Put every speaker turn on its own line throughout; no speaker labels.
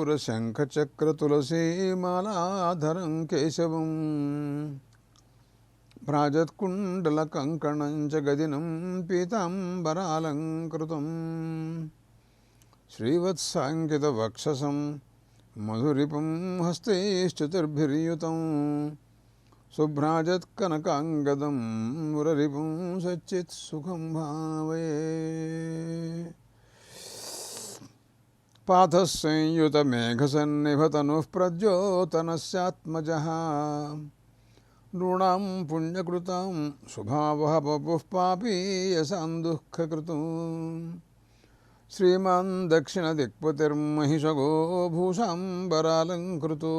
కర్పూర శంఖచక్ర తులసీమాలాధరం కేశవం. భ్రాజత్కుండలకంకణం చ గదినం పీతాంబరాలంకృతం. శ్రీవత్సాంకితవక్షసం మధురిపం హస్తైశ్చతుర్భిర్యుతం. శుభ్రాజత్కనకాంగదం మురరిపం సచ్చిత్ సుఖం पाथः संयुतमेघसन्निभतनुः प्रज्योतनस्यात्मजः नृणां पुण्यकृतां स्वभावः पपुः पापीयसान्दुःखकृतु श्रीमान् दक्षिणदिक्पतिर्महिषगो भूषाम्बरालङ्कृतो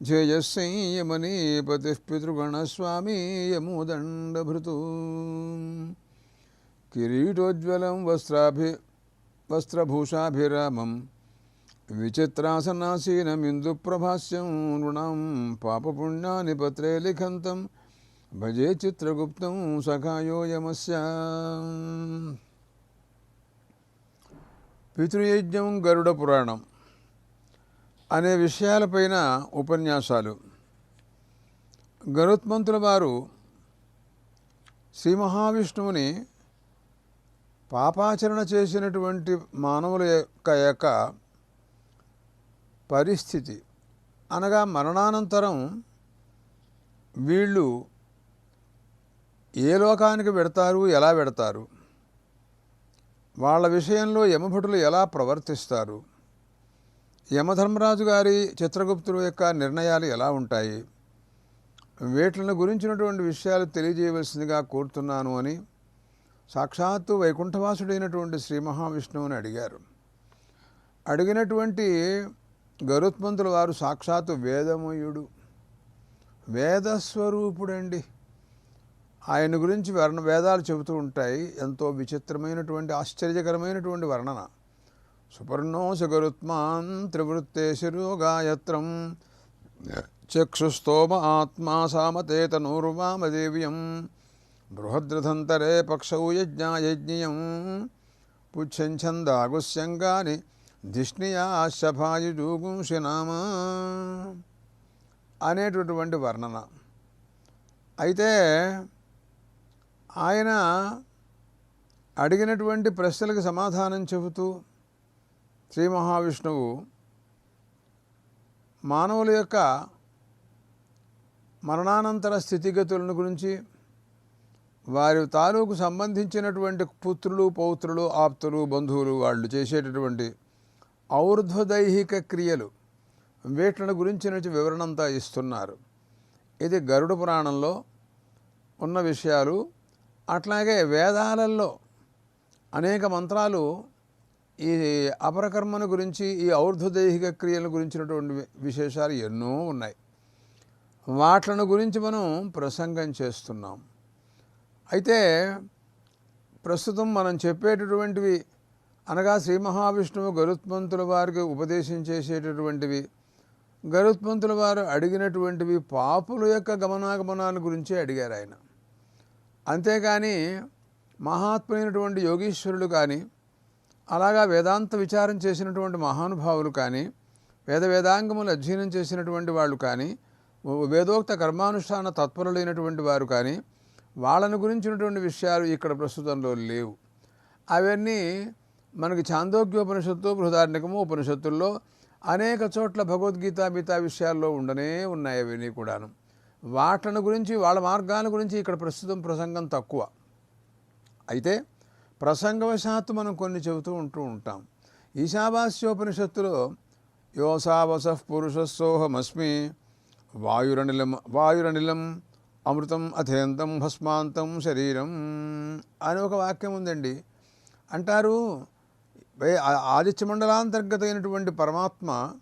ध्येयः संयमनीपतिः पितृगणस्वामी यमुदण्डभृतु किरीटोज्ज्वलं वस्त्राभि వస్త్రభూషాభిరామం విచిత్రాసనాసీనమిందుప్రభాస్యం నృణం పాపపుణ్యాని పత్రే లిఖంతం భజే చిత్రగుప్తం సఖాయోయమస్య పితృయజ్ఞం గరుడ పురాణం అనే విషయాలపైన ఉపన్యాసాలు. గరుత్మంతుల వారు శ్రీ మహావిష్ణువుని పాపాచరణ చేసినటువంటి మానవుల యొక్క యొక్క పరిస్థితి. అనగా మరణానంతరం వీళ్ళు ఏ లోకానికి పెడతారు ఎలా పెడతారు? వాళ్ళ విషయంలో యమభటులు ఎలా ప్రవర్తిస్తారు? యమధర్మరాజు గారి చిత్రగుప్తుల యొక్క నిర్ణయాలు ఎలా ఉంటాయి? వీటిని గురించినటువంటి విషయాలు తెలియజేయవలసిందిగా కోరుతున్నాను అని సాక్షాత్తు వైకుంఠవాసుడైనటువంటి శ్రీ మహావిష్ణువుని అడిగారు. అడిగినటువంటి గరుత్మంతుల వారు సాక్షాత్తు వేదమయుడు. వేదస్వరూపుడండి. ఆయన గురించి వర్ణ వేదాలు చెబుతూ ఉంటాయి. ఎంతో విచిత్రమైనటువంటి ఆశ్చర్యకరమైనటువంటి వర్ణన. సుపర్ణోశ గరుత్మాన్ త్రివృత్తే గాయత్రం చక్షుస్తోమ ఆత్మా సామతేత తనూర్వామదేవ్యం బృహద్రథంతరే పక్షౌ యజ్ఞాయజ్ఞియం పుచ్చంఛందాగుస్యంగాని ధిష్ణియాశభాయుజూగుంషి నామ అనేటటువంటి వర్ణన. అయితే ఆయన అడిగినటువంటి ప్రశ్నలకు సమాధానం చెబుతూ శ్రీ మహావిష్ణువు మానవుల యొక్క మరణానంతర స్థితిగతులను గురించి వారి తాలూకు సంబంధించినటువంటి పుత్రులు పౌత్రులు ఆప్తులు బంధువులు వాళ్ళు చేసేటటువంటి ఔర్ధ్వదైహిక క్రియలు వీటిని గురించిన వివరణంతా ఇస్తున్నారు. ఇది గరుడ పురాణంలో ఉన్న విషయాలు. అట్లాగే వేదాలలో అనేక మంత్రాలు ఈ అపరకర్మను గురించి ఈ ఔర్ధ్వదైహిక క్రియల గురించినటువంటి విశేషాలు ఎన్నో ఉన్నాయి. వాట్లను గురించి మనం ప్రసంగం చేస్తున్నాం. అయితే ప్రస్తుతం మనం చెప్పేటటువంటివి అనగా శ్రీ మహావిష్ణువు గరుత్మంతుల వారికి ఉపదేశం చేసేటటువంటివి గరుత్మంతుల వారు అడిగినటువంటివి పాపుల యొక్క గమనాగమనాల గురించే అడిగారు ఆయన. అంతేకాని మహాత్ములైనటువంటి యోగీశ్వరులు కానీ అలాగా వేదాంత విచారం చేసినటువంటి మహానుభావులు కానీ వేద వేదాంగములు అధ్యయనం చేసినటువంటి వాళ్ళు కానీ వేదోక్త కర్మానుష్ఠాన తత్పరులైనటువంటి వారు కానీ వాళ్ళను గురించినటువంటి విషయాలు ఇక్కడ ప్రస్తుతంలో లేవు. అవన్నీ మనకి చాందోగ్యోపనిషత్తు బృహదారణ్యకము ఉపనిషత్తుల్లో అనేక చోట్ల భగవద్గీత మిగతా విషయాల్లో ఉండనే ఉన్నాయి అవన్నీ కూడాను. వాటిని గురించి వాళ్ళ మార్గాల గురించి ఇక్కడ ప్రస్తుతం ప్రసంగం తక్కువ. అయితే ప్రసంగవశాత్తు మనం కొన్ని చెబుతూ ఉంటూ ఉంటాం. ఈశావాస్యోపనిషత్తులో పురుష పురుషస్సోహమస్మి వాయురనిలం వాయురనిలం అమృతం అథేంతం భస్మాంతం శరీరం అని ఒక వాక్యం ఉందండి. అంటారు ఆదిత్య ఆ- ఆదిత్య పరమాత్మ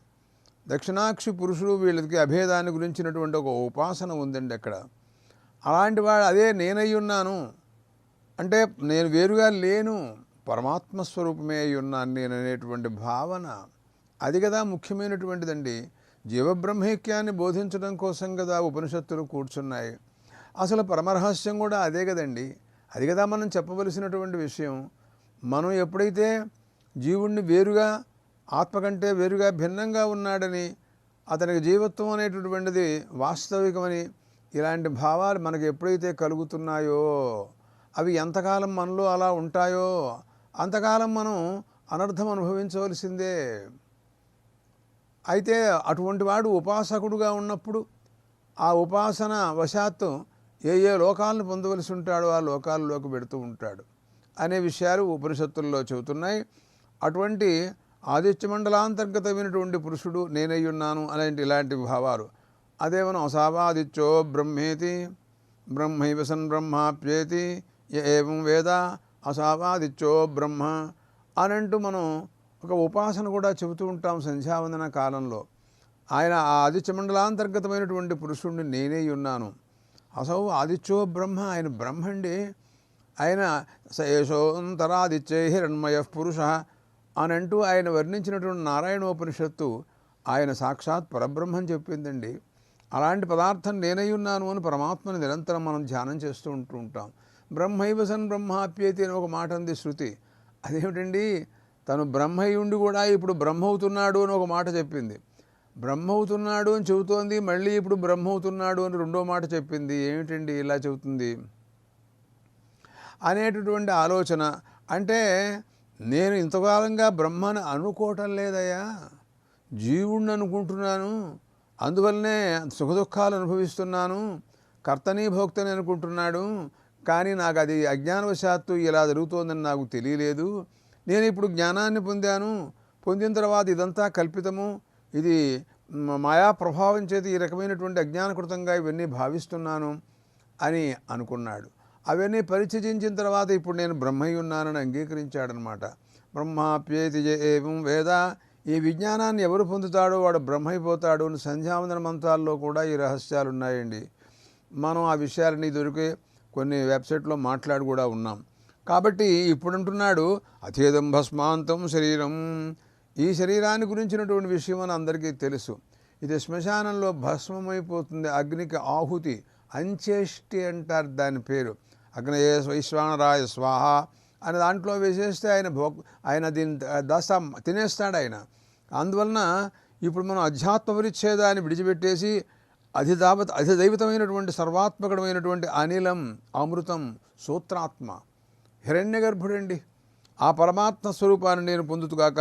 దక్షిణాక్షి పురుషుడు వీళ్ళకి అభేదాన్ని గురించినటువంటి ఒక ఉపాసన ఉందండి అక్కడ. అలాంటి వాడు అదే నేనై ఉన్నాను. అంటే నేను వేరుగా లేను పరమాత్మ స్వరూపమే అయి ఉన్నాను నేను అనేటువంటి భావన. అది కదా ముఖ్యమైనటువంటిదండి. జీవబ్రహ్మైక్యాన్ని బోధించడం కోసం కదా ఉపనిషత్తులు కూర్చున్నాయి. అసలు పరమరహస్యం కూడా అదే కదండి. అది కదా మనం చెప్పవలసినటువంటి విషయం. మనం ఎప్పుడైతే జీవుణ్ణి వేరుగా ఆత్మ కంటే వేరుగా భిన్నంగా ఉన్నాడని అతనికి జీవత్వం అనేటటువంటిది వాస్తవికమని ఇలాంటి భావాలు మనకు ఎప్పుడైతే కలుగుతున్నాయో అవి ఎంతకాలం మనలో అలా ఉంటాయో అంతకాలం మనం అనర్థం అనుభవించవలసిందే. అయితే అటువంటి వాడు ఉపాసకుడుగా ఉన్నప్పుడు ఆ ఉపాసన వశాత్తు ఏ ఏ లోకాలను పొందవలసి ఉంటాడో ఆ లోకాల్లోకి పెడుతూ ఉంటాడు అనే విషయాలు ఉపనిషత్తుల్లో చెబుతున్నాయి. అటువంటి ఆదిత్య మండలాంతర్గతమైనటువంటి పురుషుడు నేనయ్యున్నాను అలాంటి ఇలాంటి భావాలు. అదే మనం అసావాదిత్యో బ్రహ్మేతి బ్రహ్మైవ సన్ బ్రహ్మాప్యేతి ఏం ఏవం వేద అసావాదిత్యో బ్రహ్మ అని అంటూ మనం ఒక ఉపాసన కూడా చెబుతూ ఉంటాం సంధ్యావందన కాలంలో. ఆయన ఆ ఆదిత్య మండలాంతర్గతమైనటువంటి పురుషుణ్ణి నేనే ఉన్నాను. అసౌ ఆదిత్యో బ్రహ్మ ఆయన బ్రహ్మండి. ఆయన స హిరణ్మయ పురుష అని అంటూ ఆయన వర్ణించినటువంటి నారాయణోపనిషత్తు ఆయన సాక్షాత్ పరబ్రహ్మని చెప్పిందండి. అలాంటి పదార్థం నేనై ఉన్నాను అని పరమాత్మని నిరంతరం మనం ధ్యానం చేస్తూ ఉంటూ ఉంటాం. బ్రహ్మైవ సన్ బ్రహ్మాప్యేతి అని ఒక మాట ఉంది శృతి. అదేమిటండి? తను బ్రహ్మయుండి కూడా ఇప్పుడు బ్రహ్మ అవుతున్నాడు అని ఒక మాట చెప్పింది. బ్రహ్మవుతున్నాడు అని చెబుతోంది మళ్ళీ ఇప్పుడు బ్రహ్మవుతున్నాడు అని రెండో మాట చెప్పింది. ఏమిటండి ఇలా చెబుతుంది? అనేటటువంటి ఆలోచన. అంటే నేను ఇంతకాలంగా బ్రహ్మను అనుకోవటం లేదయ్యా. జీవుణ్ణి అనుకుంటున్నాను. అందువల్లనే సుఖదుఖాలు అనుభవిస్తున్నాను. కర్తని భోక్తని అనుకుంటున్నాడు. కానీ నాకు అది అజ్ఞానవశాత్తు ఇలా జరుగుతోందని నాకు తెలియలేదు. నేను ఇప్పుడు జ్ఞానాన్ని పొందాను. పొందిన తర్వాత ఇదంతా కల్పితము. ఇది మాయా ప్రభావం చేతి ఈ రకమైనటువంటి అజ్ఞానకృతంగా ఇవన్నీ భావిస్తున్నాను అని అనుకున్నాడు. అవన్నీ పరిచయించిన తర్వాత ఇప్పుడు నేను బ్రహ్మయ్య ఉన్నానని అంగీకరించాడనమాట. బ్రహ్మాప్యేతి ఏం ఏవం వేద. ఈ విజ్ఞానాన్ని ఎవరు పొందుతాడో వాడు బ్రహ్మైపోతాడు అని సంధ్యావందన మంత్రాల్లో కూడా ఈ రహస్యాలు ఉన్నాయండి మనం ఆ విషయాలని దొరికే కొన్ని వెబ్సైట్లో మాట్లాడి కూడా ఉన్నాం. కాబట్టి ఇప్పుడు అంటున్నాడు అథేదం భస్మాంతం శరీరం. ఈ శరీరాన్ని గురించినటువంటి విషయం అని అందరికీ తెలుసు. ఇది శ్మశానంలో భస్మమైపోతుంది. అగ్నికి ఆహుతి అంచేష్టి అంటారు దాని పేరు. అగ్నయే వైశ్వానరాయ స్వాహ అని దాంట్లో వేసేస్తే ఆయన భో ఆయన దీని దశ తినేస్తాడు ఆయన. అందువలన ఇప్పుడు మనం అధ్యాత్మ పరిచ్ఛేదాన్ని విడిచిపెట్టేసి అధిదావత అధిదైవతమైనటువంటి సర్వాత్మకమైనటువంటి అనిలం అమృతం సూత్రాత్మ. హిరణ్య గర్భుడండి ఆ పరమాత్మ స్వరూపాన్ని నేను పొందుతుగాక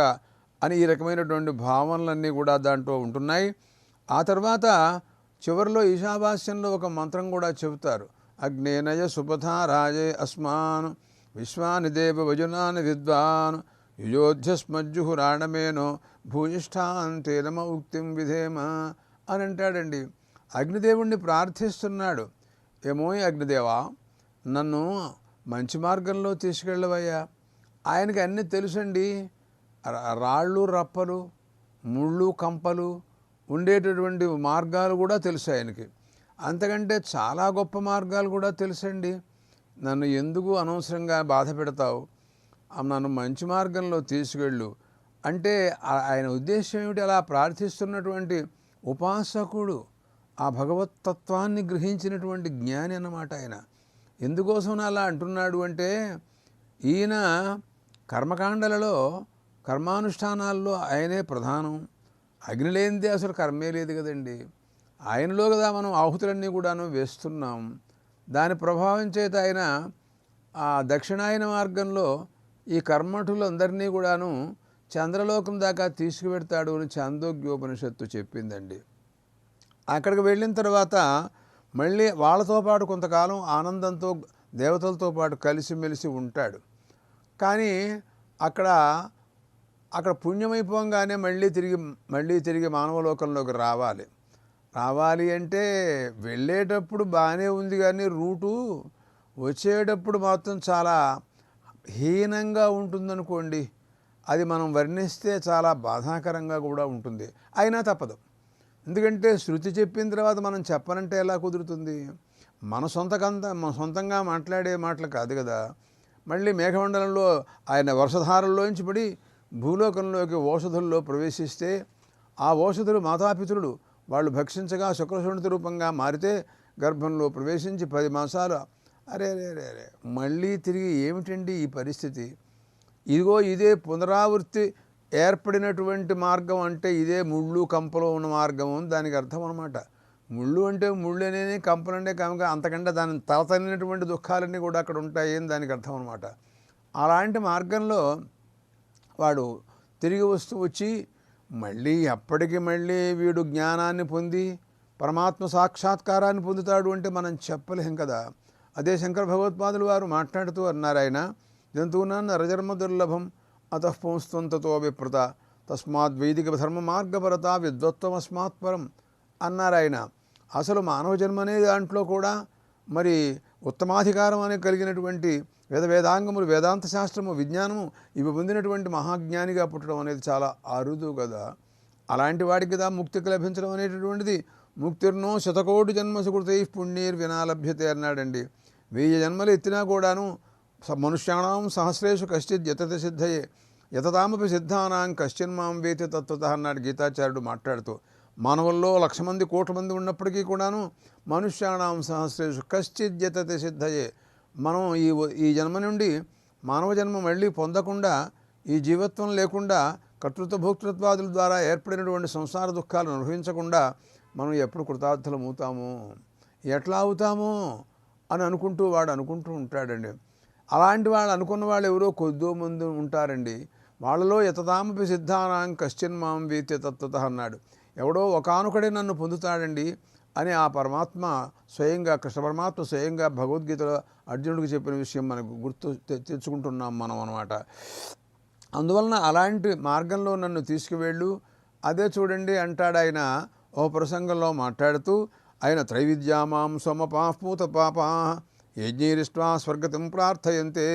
అని ఈ రకమైనటువంటి భావనలన్నీ కూడా దాంట్లో ఉంటున్నాయి. ఆ తర్వాత చివరిలో ఈశావాస్యంలో ఒక మంత్రం కూడా చెబుతారు. అగ్నేనయ సుపథ రాజే అస్మాన్ విశ్వాని దేవ వజునాని విద్వాన్ యుయోధ్యస్మజ్జుహురాణమేనో భూయిష్ఠాంతే నమ ఉక్తిం విధేమ అని అంటాడండి. అగ్నిదేవుణ్ణి ప్రార్థిస్తున్నాడు. ఏమోయ్ అగ్నిదేవా నన్ను మంచి మార్గంలో తీసుకెళ్ళవయ్యా. ఆయనకి అన్నీ తెలుసండి. రాళ్ళు రప్పలు ముళ్ళు కంపలు ఉండేటటువంటి మార్గాలు కూడా తెలుసు ఆయనకి. అంతకంటే చాలా గొప్ప మార్గాలు కూడా తెలుసండి. నన్ను ఎందుకు అనవసరంగా బాధ పెడతావు? నన్ను మంచి మార్గంలో తీసుకెళ్ళు. అంటే ఆయన ఉద్దేశం ఏమిటి? అలా ప్రార్థిస్తున్నటువంటి ఉపాసకుడు ఆ భగవతత్వాన్ని గ్రహించినటువంటి జ్ఞాని అన్నమాట ఆయన. ఎందుకోసం అలా అంటున్నాడు అంటే ఈయన కర్మకాండలలో కర్మానుష్ఠానాల్లో ఆయనే ప్రధానం. అగ్ని లేనిదే అసలు కర్మే లేదు కదండి. ఆయనలో కదా మనం ఆహుతులన్నీ కూడాను వేస్తున్నాం. దాని ప్రభావం చేత ఆయన ఆ దక్షిణాయన మార్గంలో ఈ కర్మఠులందరినీ కూడాను చంద్రలోకం దాకా తీసుకువెడతాడు అని చాందోగ్యోపనిషత్తు చెప్పిందండి. అక్కడికి వెళ్ళిన తర్వాత మళ్ళీ వాళ్ళతో పాటు కొంతకాలం ఆనందంతో దేవతలతో పాటు కలిసిమెలిసి ఉంటాడు. కానీ అక్కడ అక్కడ పుణ్యమైపోగానే మళ్ళీ తిరిగి మళ్ళీ తిరిగి మానవలోకంలోకి రావాలి. రావాలి అంటే వెళ్ళేటప్పుడు బాగానే ఉంది కానీ రూటు వచ్చేటప్పుడు మాత్రం చాలా హీనంగా ఉంటుందనుకోండి అది మనం వర్ణిస్తే చాలా బాధాకరంగా కూడా ఉంటుంది. అయినా తప్పదు. ఎందుకంటే శృతి చెప్పిన తర్వాత మనం చెప్పనంటే ఎలా కుదురుతుంది? మన సొంతకంత మన సొంతంగా మాట్లాడే మాటలు కాదు కదా. మళ్ళీ మేఘమండలంలో ఆయన వర్షధారల్లోంచి పడి భూలోకంలోకి ఓషధుల్లో ప్రవేశిస్తే ఆ ఓషధులు మాతాపితరులు వాళ్ళు భక్షించగా శుక్రశుణిత రూపంగా మారితే గర్భంలో ప్రవేశించి పది మాసాలు అరే అరే అరే అరే మళ్ళీ తిరిగి ఏమిటండి ఈ పరిస్థితి? ఇదిగో ఇదే పునరావృత్తి ఏర్పడినటువంటి మార్గం అంటే ఇదే ముళ్ళు కంపలో ఉన్న మార్గం అని దానికి అర్థం అనమాట ముళ్ళు అంటే ముళ్ళు అనే కంపలు కనుక అంతకంటే దాని తలతనినటువంటి దుఃఖాలన్నీ కూడా అక్కడ ఉంటాయి అని దానికి అర్థం అనమాట అలాంటి మార్గంలో వాడు తిరిగి వస్తూ వచ్చి మళ్ళీ ఎప్పటికి మళ్ళీ వీడు జ్ఞానాన్ని పొంది పరమాత్మ సాక్షాత్కారాన్ని పొందుతాడు అంటే మనం చెప్పలేం కదా. అదే శంకర భగవత్పాదులు వారు మాట్లాడుతూ అన్నారు ఆయన జంతువునాన్న నరజన్మ దుర్లభం అతఃపుంస్తంతతో విప్రత తస్మాత్ వైదిక ధర్మ మార్గపరత విద్వత్వమస్మాత్ పరం అన్నారు ఆయన. అసలు మానవ జన్మ అనే దాంట్లో కూడా మరి ఉత్తమాధికారం అనే కలిగినటువంటి వేద వేదాంగములు వేదాంత శాస్త్రము విజ్ఞానము ఇవి పొందినటువంటి మహాజ్ఞానిగా పుట్టడం అనేది చాలా అరుదు కదా. అలాంటి వాడికి కదా ముక్తికి లభించడం అనేటటువంటిది ముక్తిర్నో శతకోటి జన్మ సుకృతై పుణ్యర్ వినాలభ్యతే అన్నాడండి. వెయ్యి జన్మలు ఎత్తినా కూడాను మనుష్యాణం సహస్రేషు కశ్చిత్ యతత సిద్ధయే యతతామపి సిద్ధానాం కశ్చిన్ మాం వేతి తత్వత అన్నాడు గీతాచార్యుడు మాట్లాడుతూ. మానవుల్లో లక్ష మంది కోట్ల మంది ఉన్నప్పటికీ కూడాను మనుష్యాణం సహస్రేషు కశ్చిత్ యతత సిద్ధయే మనం ఈ ఈ జన్మ నుండి మానవ జన్మ మళ్ళీ పొందకుండా ఈ జీవత్వం లేకుండా కర్తృత్వ భోక్తృత్వాదుల ద్వారా ఏర్పడినటువంటి సంసార దుఃఖాలు అనుభవించకుండా మనం ఎప్పుడు కృతార్థులమవుతాము? ఎట్లా అవుతాము? అని అనుకుంటూ వాడు అనుకుంటూ ఉంటాడండి. అలాంటి వాళ్ళు అనుకున్న వాళ్ళు ఎవరో కొద్దో మంది ఉంటారండి. వాళ్ళలో యతదామపి సిద్ధానాం కశ్చిన్ మాం వీత్య తత్వత అన్నాడు. ఎవడో ఒకానొకడే నన్ను పొందుతాడండి. అని ఆ పరమాత్మ స్వయంగా కృష్ణ పరమాత్మ స్వయంగా భగవద్గీతలో అర్జునుడికి చెప్పిన విషయం మనకు గుర్తు తె- తెచ్చుకుంటున్నాం మనం అనమాట అందువలన అలాంటి మార్గంలో నన్ను తీసుకువెళ్ళు. అదే చూడండి అంటాడు ఆయన ఓ ప్రసంగంలో మాట్లాడుతూ ఆయన త్రైవిద్యామాం సోమపాపూత పాప యజ్ఞైరిష్ట్వా స్వర్గతం ప్రార్థయంతే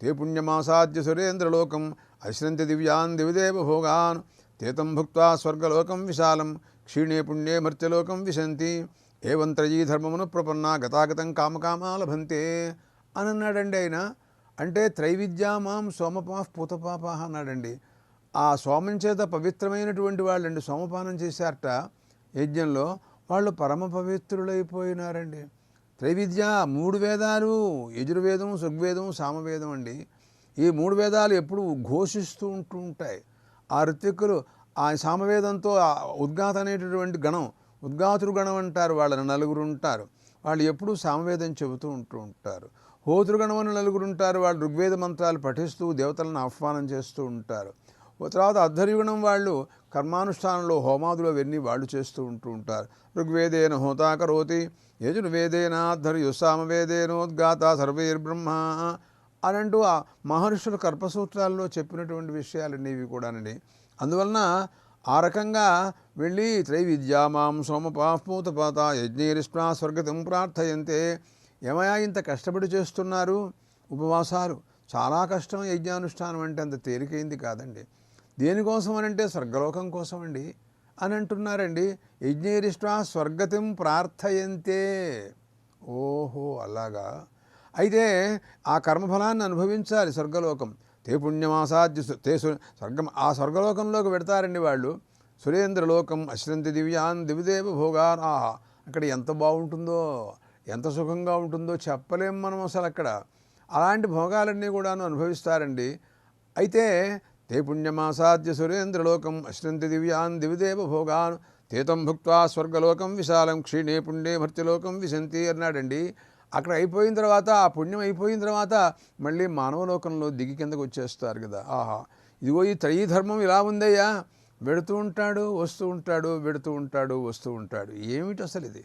తే పుణ్యమాసాద్య సురేంద్రలోకం అశ్రంతి దివ్యాన్ దివిదేవ భోగాన్ తేతం భుక్వా స్వర్గలోకం విశాలం క్షీణే పుణ్యే మర్త్యలోకం విశంతి. ఏవం త్రయీ ధర్మమును ప్రపన్నా గతాగతం కామకామా లభంతే అని అన్నాడండి ఆయన. అంటే త్రైవిద్యామాం సోమపా పూతపాప అన్నాడండి. ఆ సోమం చేత పవిత్రమైనటువంటి వాళ్ళండి సోమపానం చేశారట. యజ్ఞంలో వాళ్ళు పరమ పవిత్రులైపోయినారండి. త్రైవిద్య మూడు వేదాలు యజుర్వేదం సుగ్వేదం సామవేదం అండి. ఈ మూడు వేదాలు ఎప్పుడు ఘోషిస్తూ ఉంటూ ఉంటాయి. ఆ ఋత్విక్కులు ఆ సామవేదంతో ఆ ఉద్గాత అనేటటువంటి గణం ఉద్గాతురు గణం అంటారు వాళ్ళని నలుగురు ఉంటారు. వాళ్ళు ఎప్పుడూ సామవేదం చెబుతూ ఉంటూ ఉంటారు. హోతృగణం అని నలుగురు ఉంటారు. వాళ్ళు ఋగ్వేద మంత్రాలు పఠిస్తూ దేవతలను ఆహ్వానం చేస్తూ ఉంటారు. తర్వాత అధ్వర్యుగణం వాళ్ళు కర్మానుష్ఠానంలో హోమాదులు అవన్నీ వాళ్ళు చేస్తూ ఉంటూ ఉంటారు. ఋగ్వేదేన హోతాకరోతి యజుర్వేదేన అర్ధర్యు సామవేదేనోద్గాత సర్వైర్బ్రహ్మ అని అంటూ ఆ మహర్షుల కర్పసూత్రాల్లో చెప్పినటువంటి విషయాలన్నీ ఇవి కూడానండి. అందువలన ఆ రకంగా వెళ్ళి త్రైవిద్యామాం సోమపాపూతపాత యజ్ఞేరిష్ణా స్వర్గతం ప్రార్థయంతే. ఏమయా ఇంత కష్టపడి చేస్తున్నారు? ఉపవాసాలు. చాలా కష్టం యజ్ఞానుష్ఠానం అంటే అంత తేలికైంది కాదండి. దేనికోసం అని అంటే స్వర్గలోకం కోసం అండి అని అంటున్నారండి. యజ్ఞైరిష్ట్వా స్వర్గతిం ప్రార్థయంతే. ఓహో అలాగా. అయితే ఆ కర్మఫలాన్ని అనుభవించాలి స్వర్గలోకం. తే పుణ్యమాసాద్య తే స్వర్గం ఆ స్వర్గలోకంలోకి పెడతారండి వాళ్ళు. సురేంద్రలోకం అశ్రంతి దివ్యాన్ దివిదేవ భోగాన్ ఆహా అక్కడ ఎంత బాగుంటుందో ఎంత సుఖంగా ఉంటుందో చెప్పలేం మనం అసలు అక్కడ. అలాంటి భోగాలన్నీ కూడాను అనుభవిస్తారండి. అయితే తే పుణ్యమాసాద్య సురేంద్రలోకం అశ్రంతి దివ్యాన్ దివిదేవ భోగాన్ తేతం భుక్వా స్వర్గలోకం విశాలం క్షీణే పుణ్యే భర్తిలోకం విశంతి అన్నాడండి. అక్కడ అయిపోయిన తర్వాత ఆ పుణ్యం అయిపోయిన తర్వాత మళ్ళీ మానవలోకంలో దిగి కిందకు వచ్చేస్తారు కదా. ఆహా! ఇదిగో ఈ త్రయీ ధర్మం ఇలా ఉందయ్యా. వెడుతూ ఉంటాడు వస్తూ ఉంటాడు వెడుతూ ఉంటాడు వస్తూ ఉంటాడు. ఏమిటి అసలు ఇది?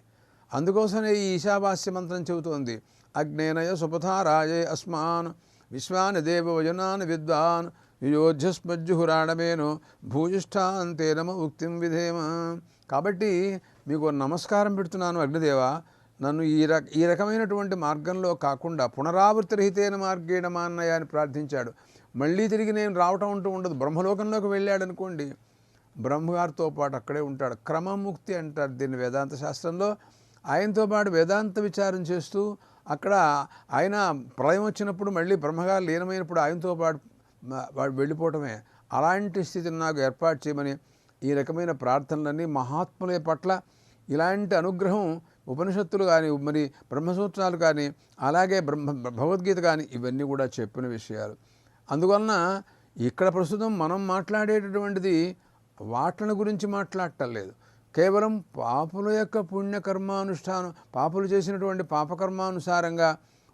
అందుకోసమే ఈ ఈశావాస్య మంత్రం చెబుతోంది. అగ్నేనయ సుపథారాయే అస్మాన్ విశ్వాన్ దేవవజనాన్ విద్వాన్ యుయోధ్యస్మజ్జుహురాణమేను భూయిష్టాంతేనమ ఉక్తిం విధేమ. కాబట్టి మీకు నమస్కారం పెడుతున్నాను అగ్నిదేవ. నన్ను ఈ రక ఈ రకమైనటువంటి మార్గంలో కాకుండా పునరావృతి రహితైన మార్గేణ మాన్నయ్య అని ప్రార్థించాడు. మళ్ళీ తిరిగి నేను రావటం అంటూ ఉండదు. బ్రహ్మలోకంలోకి వెళ్ళాడనుకోండి బ్రహ్మగారితో పాటు అక్కడే ఉంటాడు. క్రమముక్తి అంటారు దీన్ని వేదాంత శాస్త్రంలో. ఆయనతో పాటు వేదాంత విచారం చేస్తూ అక్కడ ఆయన ప్రళయం వచ్చినప్పుడు మళ్ళీ బ్రహ్మగారు లీనమైనప్పుడు ఆయనతో పాటు వాడు వెళ్ళిపోవటమే. అలాంటి స్థితిని నాకు ఏర్పాటు చేయమని ఈ రకమైన ప్రార్థనలన్నీ మహాత్ముల పట్ల ఇలాంటి అనుగ్రహం ఉపనిషత్తులు కానీ మరి బ్రహ్మసూత్రాలు కానీ అలాగే బ్రహ్మ భగవద్గీత కానీ ఇవన్నీ కూడా చెప్పిన విషయాలు. అందువలన ఇక్కడ ప్రస్తుతం మనం మాట్లాడేటటువంటిది వాట్లను గురించి మాట్లాడటం లేదు. కేవలం పాపుల యొక్క పుణ్యకర్మానుష్ఠానం పాపులు చేసినటువంటి పాపకర్మానుసారంగా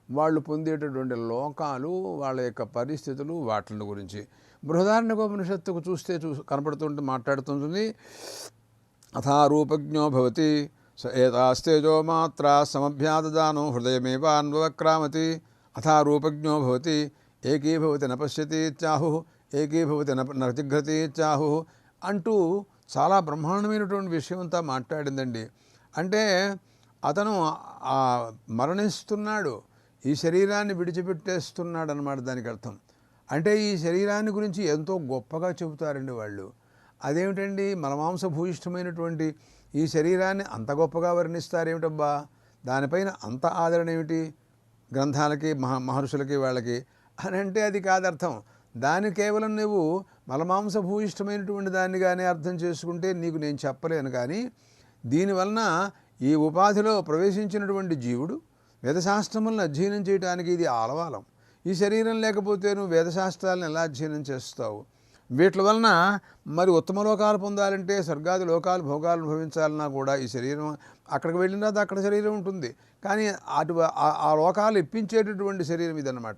వాళ్ళు పొందేటటువంటి లోకాలు వాళ్ళ యొక్క పరిస్థితులు వాటిని గురించి. బృహదారణ్యకోపనిషత్తుకు చూస్తే చూ కనపడుతుంటే మాట్లాడుతుంటుంది అథారూపజ్ఞో భవతి స ఏతాస్తేజో మాత్ర సమభ్యాదానో హృదయమేవాన్వక్రామతి అథారూపజ్ఞో భవతి ఏకీభవతి నపశ్యతి చాహు ఏకీభవతి న నచిఘ్రతి చాహు అంటూ చాలా బ్రహ్మాండమైనటువంటి విషయం అంతా మాట్లాడిందండి. అంటే అతను మరణిస్తున్నాడు ఈ శరీరాన్ని విడిచిపెట్టేస్తున్నాడు అనమాట దానికి అర్థం. అంటే ఈ శరీరాన్ని గురించి ఎంతో గొప్పగా చెబుతారండి వాళ్ళు. అదేమిటండి మలమాంస భూయిష్టమైనటువంటి ఈ శరీరాన్ని అంత గొప్పగా వర్ణిస్తారేమిటబ్బా? దానిపైన అంత ఆదరణ ఏమిటి? గ్రంథాలకి మహా మహర్షులకి వాళ్ళకి అని అంటే అది కాదర్థం. దాన్ని కేవలం నువ్వు మలమాంస భూయిష్టమైనటువంటి దాన్నిగానే అర్థం చేసుకుంటే నీకు నేను చెప్పలేను కానీ దీనివలన ఈ ఉపాధిలో ప్రవేశించినటువంటి జీవుడు వేదశాస్త్రములను అధ్యయనం చేయడానికి ఇది ఆలవాలం. ఈ శరీరం లేకపోతే నువ్వు వేదశాస్త్రాలను ఎలా అధ్యయనం చేస్తావు? వీటి వలన మరి ఉత్తమ లోకాలు పొందాలంటే స్వర్గాది లోకాలు భోగాలు అనుభవించాలన్నా కూడా ఈ శరీరం అక్కడికి వెళ్ళిన తర్వాత అక్కడ శరీరం ఉంటుంది. కానీ అటు ఆ- లోకాలు ఇప్పించేటటువంటి శరీరం ఇదన్నమాట.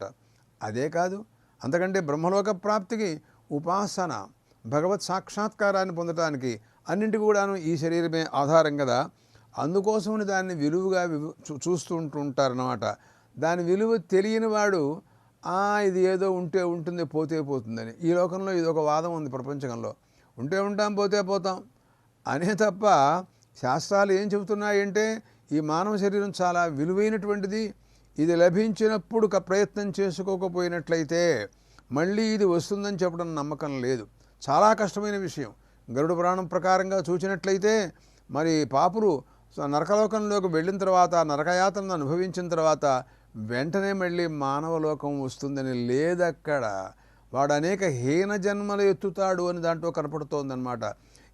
అదే కాదు అంతకంటే బ్రహ్మలోక ప్రాప్తికి ఉపాసన భగవత్ సాక్షాత్కారాన్ని పొందడానికి అన్నింటికి కూడాను ఈ శరీరమే ఆధారం కదా. అందుకోసమని దాన్ని విలువగా చూస్తూ ఉంటూ ఉంటారన్నమాట. దాని విలువ తెలియని వాడు ఇది ఏదో ఉంటే ఉంటుంది పోతే పోతుందని. ఈ లోకంలో ఇది ఒక వాదం ఉంది ప్రపంచంలో. ఉంటే ఉంటాం పోతే పోతాం. అనే తప్ప శాస్త్రాలు ఏం చెబుతున్నాయంటే ఈ మానవ శరీరం చాలా విలువైనటువంటిది. ఇది లభించినప్పుడు ప్రయత్నం చేసుకోకపోయినట్లయితే మళ్ళీ ఇది వస్తుందని చెప్పడం నమ్మకం లేదు. చాలా కష్టమైన విషయం. గరుడు పురాణం ప్రకారంగా చూసినట్లయితే మరి పాపులు నరకలోకంలోకి వెళ్ళిన తర్వాత నరకయాతనను అనుభవించిన తర్వాత వెంటనే మళ్ళీ మానవలోకం వస్తుందని లేదక్కడ. వాడు అనేక హీన జన్మలు ఎత్తుతాడు అని దాంట్లో కనపడుతోందనమాట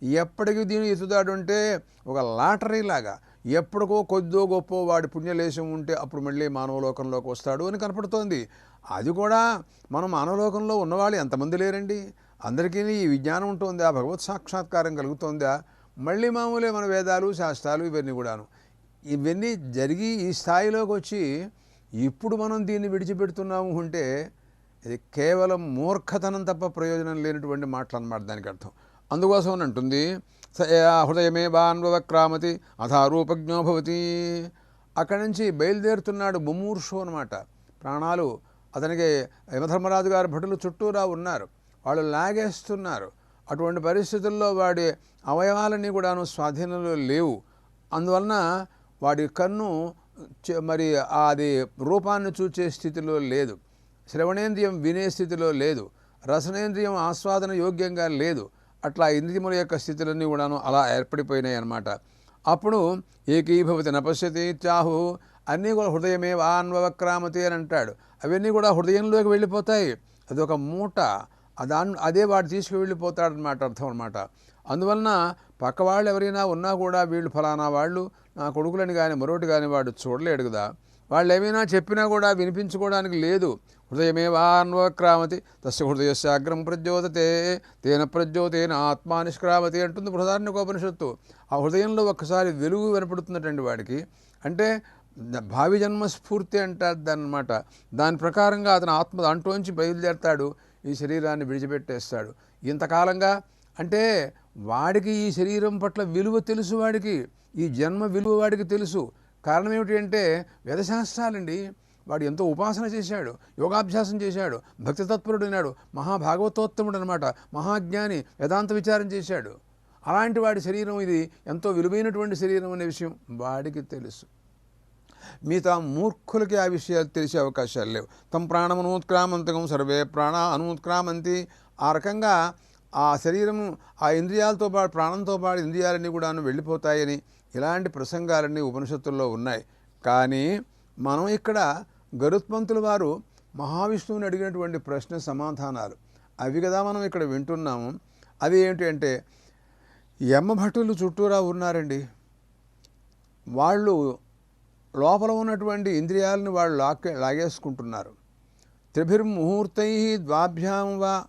ఎప్పటికీ దీన్ని ఎత్తుతాడు అంటే ఒక లాటరీ లాగా. ఎప్పటికో కొద్దో గొప్ప వాడి పుణ్యలేశం ఉంటే అప్పుడు మళ్ళీ మానవలోకంలోకి వస్తాడు అని కనపడుతోంది. అది కూడా మనం మానవలోకంలో ఉన్నవాళ్ళు ఎంతమంది లేరండి? అందరికీ ఈ విజ్ఞానం ఉంటుందా? భగవత్ సాక్షాత్కారం కలుగుతోందా? మళ్ళీ మామూలే మన వేదాలు శాస్త్రాలు ఇవన్నీ కూడాను. ఇవన్నీ జరిగి ఈ స్థాయిలోకి వచ్చి ఇప్పుడు మనం దీన్ని విడిచిపెడుతున్నాము అంటే ఇది కేవలం మూర్ఖతనం తప్ప ప్రయోజనం లేనటువంటి మాటలు అన్నమాట దానికి అర్థం. అందుకోసం అని అంటుంది స హృదయమే బాన్వక్రామతి అథారూపజ్ఞోభవతి అక్కడి నుంచి బయలుదేరుతున్నాడు ముమూర్షు అనమాట ప్రాణాలు అతనికి యమధర్మరాజు గారి భటులు చుట్టూరా ఉన్నారు. వాళ్ళు లాగేస్తున్నారు. అటువంటి పరిస్థితుల్లో వాడి అవయవాలన్నీ కూడాను స్వాధీనంలో లేవు. అందువలన వాడి కన్ను మరి అది రూపాన్ని చూచే స్థితిలో లేదు. శ్రవణేంద్రియం వినే స్థితిలో లేదు. రసనేంద్రియం ఆస్వాదన యోగ్యంగా లేదు. అట్లా ఇంద్రియముల యొక్క స్థితులన్నీ కూడాను అలా ఏర్పడిపోయినాయి అన్నమాట అప్పుడు ఏకీభవతి నపశ్యతి చాహు అన్నీ కూడా హృదయమే వాన్వక్రామతి అని అంటాడు. అవన్నీ కూడా హృదయంలోకి వెళ్ళిపోతాయి. అదొక మూట. దాన్ని అదే వాడు తీసుకు వెళ్ళిపోతాడనమాట అర్థం అనమాట అందువలన పక్క వాళ్ళు ఎవరైనా ఉన్నా కూడా వీళ్ళు ఫలానా వాళ్ళు నా కొడుకులని కానీ మరొకటి కానీ వాడు చూడలేడు కదా. వాళ్ళు ఏమైనా చెప్పినా కూడా వినిపించుకోవడానికి లేదు. హృదయమే వాన్వక్రామతి తస్య హృదయస్య ప్రజ్యోతతే తేన ప్రజ్యోతేన ఆత్మా నిష్క్రామతి అంటుంది బృహదారణ్యకోపనిషత్తు. ఆ హృదయంలో ఒక్కసారి వెలుగు వినపడుతున్నటువంటి వాడికి అంటే భావి జన్మస్ఫూర్తి అంటారు దాని దాని ప్రకారంగా అతను ఆత్మ దాంట్లోంచి బయలుదేరతాడు ఈ శరీరాన్ని విడిచిపెట్టేస్తాడు. ఇంతకాలంగా అంటే వాడికి ఈ శరీరం పట్ల విలువ తెలుసు వాడికి ఈ జన్మ విలువ వాడికి తెలుసు. కారణం ఏమిటి అంటే వేదశాస్త్రాలండి వాడు ఎంతో ఉపాసన చేశాడు యోగాభ్యాసం చేశాడు భక్తి తత్పరుడు అయినాడు మహాభాగవతోత్తముడు అనమాట మహాజ్ఞాని వేదాంత విచారం చేశాడు. అలాంటి వాడి శరీరం ఇది ఎంతో విలువైనటువంటి శరీరం అనే విషయం వాడికి తెలుసు. మిగతా మూర్ఖులకి ఆ విషయాలు తెలిసే అవకాశాలు లేవు. తమ ప్రాణం అనూత్క్రామంతకం సర్వే ప్రాణ అనూత్క్రామంతి ఆ రకంగా ఆ శరీరము ఆ ఇంద్రియాలతో పాటు ప్రాణంతో పాటు ఇంద్రియాలన్నీ కూడా వెళ్ళిపోతాయని ఇలాంటి ప్రసంగాలన్నీ ఉపనిషత్తుల్లో ఉన్నాయి. కానీ మనం ఇక్కడ గరుత్మంతుల వారు మహావిష్ణువుని అడిగినటువంటి ప్రశ్న సమాధానాలు. అవి కదా మనం ఇక్కడ వింటున్నాము. అవి ఏంటి అంటే యమ భటులు చుట్టూరా ఉన్నారండి. వాళ్ళు లోపల ఉన్నటువంటి ఇంద్రియాలను వాళ్ళు లాక్కే లాగేసుకుంటున్నారు. త్రిభిర్ముహూర్తై ద్వాభ్యాం వా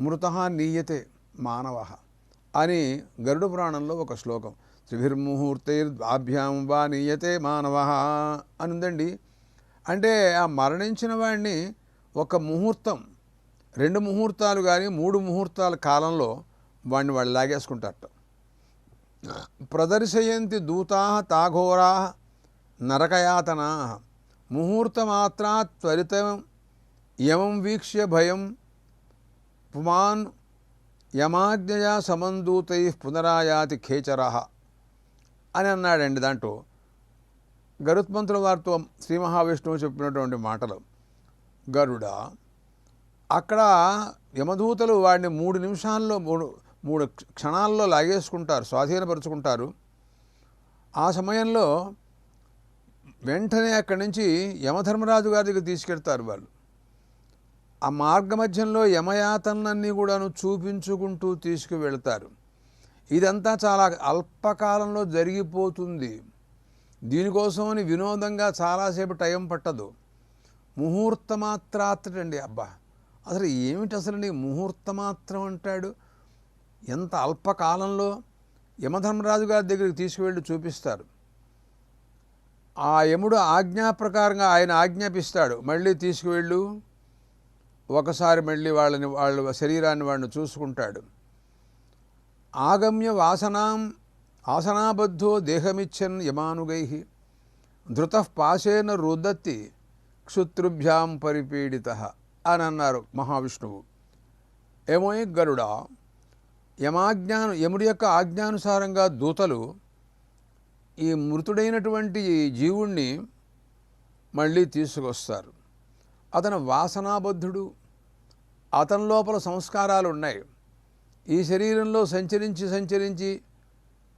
మృత నీయతే మానవ అని గరుడ పురాణంలో ఒక శ్లోకం. త్రిభిర్ముహూర్తైర్భ్యాం వా నీయతే మానవ అని ఉందండి. అంటే ఆ మరణించిన వాడిని ఒక ముహూర్తం రెండు ముహూర్తాలు కానీ మూడు ముహూర్తాల కాలంలో వాడిని వాళ్ళు లాగేసుకుంటారట. ప్రదర్శయంతి దూతా తాఘోరా నరకయాతనా. ముహూర్తమాత్రా త్వరితం యమం వీక్ష్య భయం పుమాన్ యమాజ్ఞయా సమందూతై పునరాయాతి ఖేచర అని అన్నాడండి దాంట్లో. గరుత్మంతుల వారితో శ్రీ మహావిష్ణువు చెప్పినటువంటి మాటలు. గరుడ అక్కడ యమదూతలు వాడిని మూడు నిమిషాల్లో మూడు మూడు క్షణాల్లో లాగేసుకుంటారు స్వాధీనపరుచుకుంటారు. ఆ సమయంలో వెంటనే అక్కడి నుంచి యమధర్మరాజు గారి దగ్గర తీసుకెళ్తారు వాళ్ళు. ఆ మార్గ మధ్యంలో యమయాతనన్నీ కూడాను చూపించుకుంటూ తీసుకువెళ్తారు. ఇదంతా చాలా అల్పకాలంలో జరిగిపోతుంది. దీనికోసమని వినోదంగా చాలాసేపు టైం పట్టదు. ముహూర్తమాత్రాత్రండి అబ్బా! అసలు ఏమిటి అసలు నీ ముహూర్తమాత్రం అంటాడు? ఎంత అల్పకాలంలో యమధర్మరాజు గారి దగ్గరికి తీసుకువెళ్ళి చూపిస్తారు. ఆ యముడు ఆజ్ఞా ప్రకారంగా ఆయన ఆజ్ఞాపిస్తాడు. మళ్ళీ తీసుకువెళ్ళు. ఒకసారి మళ్ళీ వాళ్ళని వాళ్ళ శరీరాన్ని వాడిని చూసుకుంటాడు. ఆగమ్య వాసనాం ఆసనాబద్ధో దేహమిచ్చన్ యమానుగై ధృత పాశేన రుదత్తి క్షుత్రుభ్యాం పరిపీడిత అని అన్నారు మహావిష్ణువు. ఏమోయ్ గరుడ యమాజ్ఞాను యముడి యొక్క ఆజ్ఞానుసారంగా దూతలు ఈ మృతుడైనటువంటి జీవుణ్ణి మళ్ళీ తీసుకొస్తారు. అతను వాసనాబద్ధుడు అతని లోపల సంస్కారాలు ఉన్నాయి ఈ శరీరంలో సంచరించి సంచరించి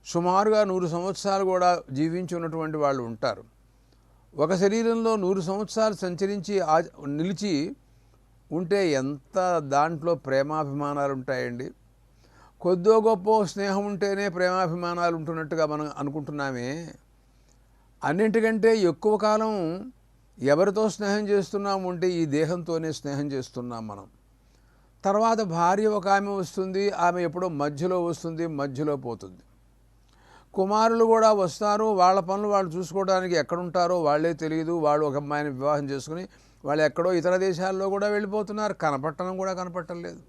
సుమారుగా నూరు సంవత్సరాలు కూడా జీవించి ఉన్నటువంటి వాళ్ళు ఉంటారు. ఒక శరీరంలో నూరు సంవత్సరాలు సంచరించి ఆ- నిలిచి ఉంటే ఎంత దాంట్లో ప్రేమాభిమానాలు ఉంటాయండి. కొద్దో గొప్ప స్నేహం ఉంటేనే ప్రేమాభిమానాలు ఉంటున్నట్టుగా మనం అనుకుంటున్నామే. అన్నింటికంటే ఎక్కువ కాలం ఎవరితో స్నేహం చేస్తున్నాము అంటే ఈ దేహంతోనే స్నేహం చేస్తున్నాం మనం. తర్వాత భార్య ఒక ఆమె వస్తుంది ఆమె ఎప్పుడో మధ్యలో వస్తుంది మధ్యలో పోతుంది. కుమారులు కూడా వస్తారు వాళ్ళ పనులు వాళ్ళు చూసుకోవడానికి ఎక్కడుంటారో వాళ్ళే తెలియదు. వాళ్ళు ఒక అమ్మాయిని వివాహం చేసుకుని వాళ్ళు ఎక్కడో ఇతర దేశాల్లో కూడా వెళ్ళిపోతున్నారు. కనపట్టడం కూడా కనపట్టలేదు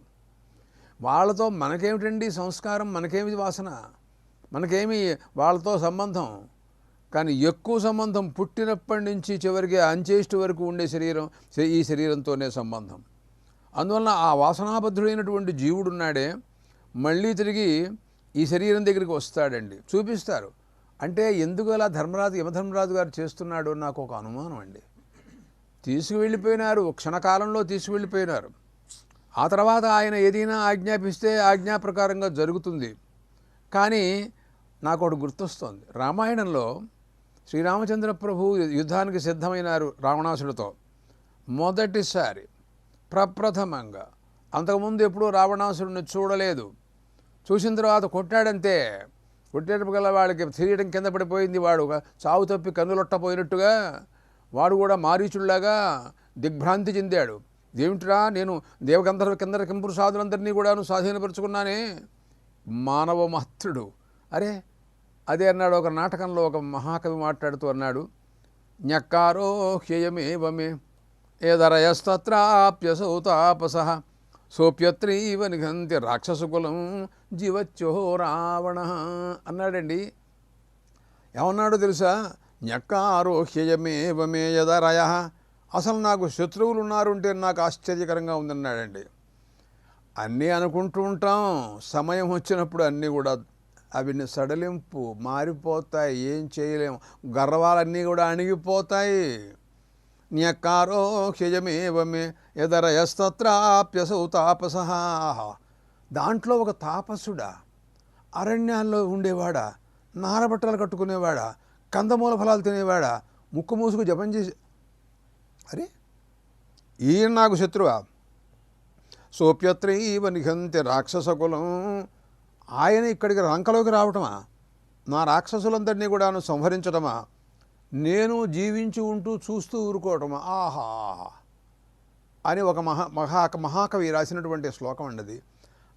వాళ్ళతో మనకేమిటండి సంస్కారం? మనకేమి వాసన? మనకేమి వాళ్ళతో సంబంధం? కానీ ఎక్కువ సంబంధం పుట్టినప్పటి నుంచి చివరికి అంచేష్టి వరకు ఉండే శరీరం ఈ శరీరంతోనే సంబంధం. అందువలన ఆ వాసనాబద్ధుడైనటువంటి జీవుడు ఉన్నాడే మళ్ళీ తిరిగి ఈ శరీరం దగ్గరికి వస్తాడండి. చూపిస్తారు. అంటే ఎందుకు అలా ధర్మరాజు యమధర్మరాజు గారు చేస్తున్నాడు అని నాకు ఒక అనుమానం అండి. తీసుకువెళ్ళిపోయినారు క్షణకాలంలో తీసుకువెళ్ళిపోయినారు. ఆ తర్వాత ఆయన ఏదైనా ఆజ్ఞాపిస్తే ఆజ్ఞా ప్రకారంగా జరుగుతుంది. కానీ నాకు ఒకటి గుర్తొస్తోంది. రామాయణంలో శ్రీరామచంద్ర ప్రభు యుద్ధానికి సిద్ధమైనారు రావణాసుడితో మొదటిసారి ప్రప్రథమంగా. అంతకుముందు ఎప్పుడూ రావణాసురుడిని చూడలేదు. చూసిన తర్వాత కొట్టాడంతే. కొట్టేటప్పుడు వాళ్ళకి శరీరం కింద పడిపోయింది వాడు. చావు తప్పి కన్నులొట్టపోయినట్టుగా వాడు కూడా మారీచుల్లాగా దిగ్భ్రాంతి చెందాడు. ఏమిట్రా నేను దేవగంధర్వ కింద కింపురు సాధులందరినీ కూడాను స్వాధీనపరుచుకున్నానే? మానవ మాత్రుడు అరే అదే అన్నాడు ఒక నాటకంలో ఒక మహాకవి మాట్లాడుతూ అన్నాడు న్యక్కారో హ్యయమేవమే ఏదరయస్తత్రాప్యసౌ తాపస సోప్యత్రీవ నిఘంతి రాక్షసుకులం జీవచ్చో రావణ అన్నాడండి. ఏమన్నాడో తెలుసా? న్యక్కారోహ్యయమేవమే యదరయ అసలు నాకు శత్రువులు ఉన్నారుంటే నాకు ఆశ్చర్యకరంగా ఉందన్నాడండి. అన్నీ అనుకుంటూ ఉంటాం సమయం వచ్చినప్పుడు అన్నీ కూడా అవి సడలింపు మారిపోతాయి ఏం చేయలేము గర్వాలన్నీ కూడా అణిగిపోతాయి. న్యకారో హ్యజమేవమే ఎదరయస్తత్రాప్యసౌ తాపస దాంట్లో ఒక తాపసుడా అరణ్యాల్లో ఉండేవాడా నారబట్టలు కట్టుకునేవాడా కందమూల ఫలాలు తినేవాడా ముక్కు మూసుకు జపం చేసి అరే ఈయన నాకు శత్రువా? సోప్యత్రైవ నిఘంతి రాక్షసకులం ఆయన ఇక్కడికి రంకలోకి రావటమా? నా రాక్షసులందరినీ కూడాను సంహరించటమా? నేను జీవించి ఉంటూ చూస్తూ ఊరుకోవటమా? ఆహా! అని ఒక మహా మహా మహాకవి రాసినటువంటి శ్లోకం అండి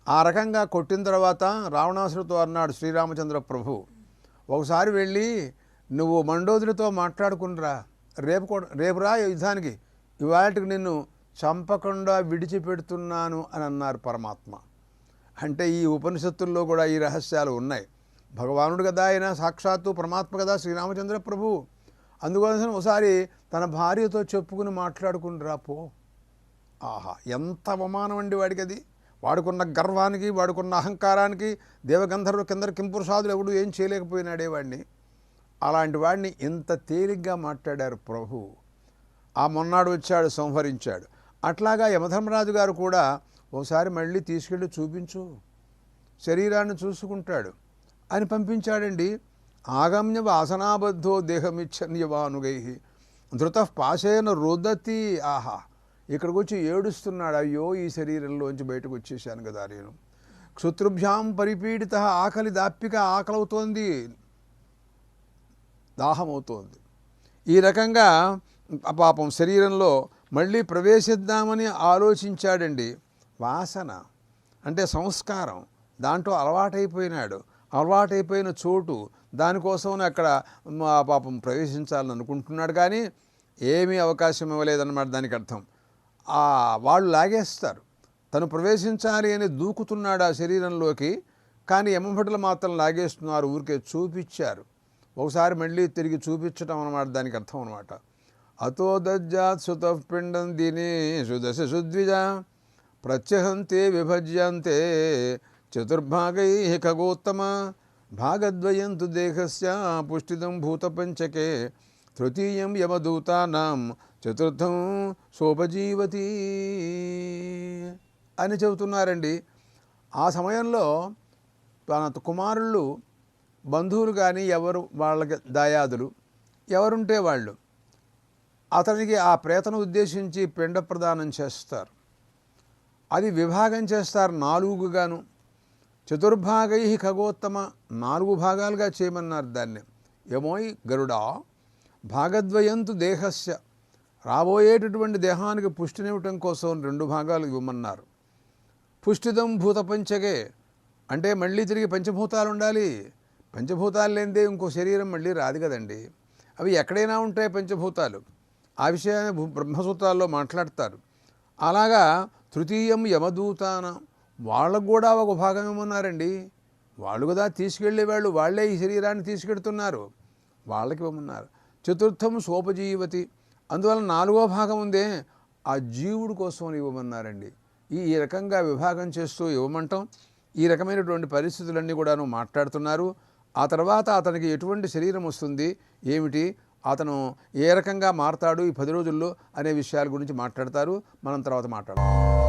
ఆ రకంగా కొట్టిన తర్వాత రావణాసురుతో అన్నాడు శ్రీరామచంద్ర ప్రభు ఒకసారి వెళ్ళి నువ్వు మండోదుడితో మాట్లాడుకునిరా రేపు కూడా రేపు రా యుద్ధానికి. ఇవాళకి నిన్ను చంపకుండా విడిచిపెడుతున్నాను అని అన్నారు పరమాత్మ. అంటే ఈ ఉపనిషత్తుల్లో కూడా ఈ రహస్యాలు ఉన్నాయి. భగవానుడు కదా ఆయన సాక్షాత్తు పరమాత్మ కదా శ్రీరామచంద్ర ప్రభు. అందుకోసం ఒకసారి తన భార్యతో చెప్పుకుని మాట్లాడుకుని పో. ఆహా ఎంత అవమానం అండి వాడికి అది. వాడుకున్న గర్వానికి వాడుకున్న అహంకారానికి దేవగంధర్వ కింద కింపురుషాదులు ఎవడు ఏం చేయలేకపోయినాడే వాడిని. అలాంటి వాడిని ఇంత తేలిగ్గా మాట్లాడారు ప్రభు. ఆ మొన్నాడు వచ్చాడు సంహరించాడు. అట్లాగా యమధర్మరాజు గారు కూడా ఒకసారి మళ్ళీ తీసుకెళ్ళి చూపించు. శరీరాన్ని చూసుకుంటాడు. అని పంపించాడండి. ఆగమ్య వాసనాబద్ధో దేహమిచ్చన్యవానుగై. ధృత పాశేన రోదతి ఆహా. ఇక్కడికి వచ్చి ఏడుస్తున్నాడు. అయ్యో ఈ శరీరంలోంచి బయటకు వచ్చేసాను కదా నేను. శత్రుభ్యాం పరిపీడిత ఆకలి దాప్పిక ఆకలవుతోంది. దాహమవుతోంది. ఈ రకంగా పాపం శరీరంలో మళ్ళీ ప్రవేశిద్దామని ఆలోచించాడండి. వాసన అంటే సంస్కారం. దాంట్లో అలవాటైపోయినాడు. అలవాటైపోయిన చోటు దానికోసం అక్కడ మా పాపం ప్రవేశించాలని అనుకుంటున్నాడు కానీ ఏమీ అవకాశం ఇవ్వలేదన్నమాట దానికి అర్థం వాళ్ళు లాగేస్తారు. తను ప్రవేశించాలి అని దూకుతున్నాడు ఆ శరీరంలోకి కానీ యమభటులు మాత్రం లాగేస్తున్నారు. ఊరికే చూపించారు. ఒకసారి మళ్ళీ తిరిగి చూపించటం అన్నమాట దానికి అర్థం అనమాట అతో దజ్జాత్ సుతపిండం దీని సుదశ సుద్విజ ప్రత్యహంతే విభజ్యంతే చతుర్భాగై ఖగోత్తమ భాగద్వయంతు దేహస్య పుష్టిదం భూతపంచకే తృతీయం యమదూతానాం చతుర్థం సోపజీవతి అని చెబుతున్నారండి. ఆ సమయంలో తన కుమారుళ్ళు బంధువులు కానీ ఎవరు వాళ్ళకి దాయాదులు ఎవరుంటే వాళ్ళు అతనికి ఆ ప్రేతను ఉద్దేశించి పిండ ప్రదానం చేస్తారు. అది విభాగం చేస్తారు నాలుగుగాను చతుర్భాగై ఖగోత్తమ నాలుగు భాగాలుగా చేయమన్నారు దాన్ని. ఏమోయ్ గరుడా భాగద్వయంతు దేహస్య. రాబోయేటటువంటి దేహానికి పుష్టినివ్వటం కోసం రెండు భాగాలు ఇవ్వమన్నారు. పుష్టిదం భూత పంచకే అంటే మళ్ళీ తిరిగి పంచభూతాలు ఉండాలి. పంచభూతాలు లేనిదే ఇంకో శరీరం మళ్ళీ రాదు కదండి. అవి ఎక్కడైనా ఉంటాయి పంచభూతాలు. ఆ విషయాన్ని భూ- బ్రహ్మసూత్రాల్లో మాట్లాడతారు. అలాగా తృతీయం యమదూతాన. వాళ్ళకు కూడా ఒక భాగం ఇవ్వమన్నారండి. వాళ్ళు కదా తీసుకెళ్ళేవాళ్ళు వాళ్ళే ఈ శరీరాన్ని తీసుకెడుతున్నారు. వాళ్ళకి ఇవ్వమన్నారు. చతుర్థం సోపజీవతి. అందువల్ల నాలుగో భాగం ఉందే ఆ జీవుడు కోసం ఇవ్వమన్నారండి. ఈ ఈ రకంగా విభాగం చేస్తూ ఇవ్వమంటాం. ఈ రకమైనటువంటి పరిస్థితులన్నీ కూడాను మాట్లాడుతున్నారు. ఆ తర్వాత అతనికి ఎటువంటి శరీరం వస్తుంది ఏమిటి అతను ఏ రకంగా మారతాడు ఈ పది రోజుల్లో అనే విషయాల గురించి మాట్లాడతారు. మనం తర్వాత మాట్లాడతాం.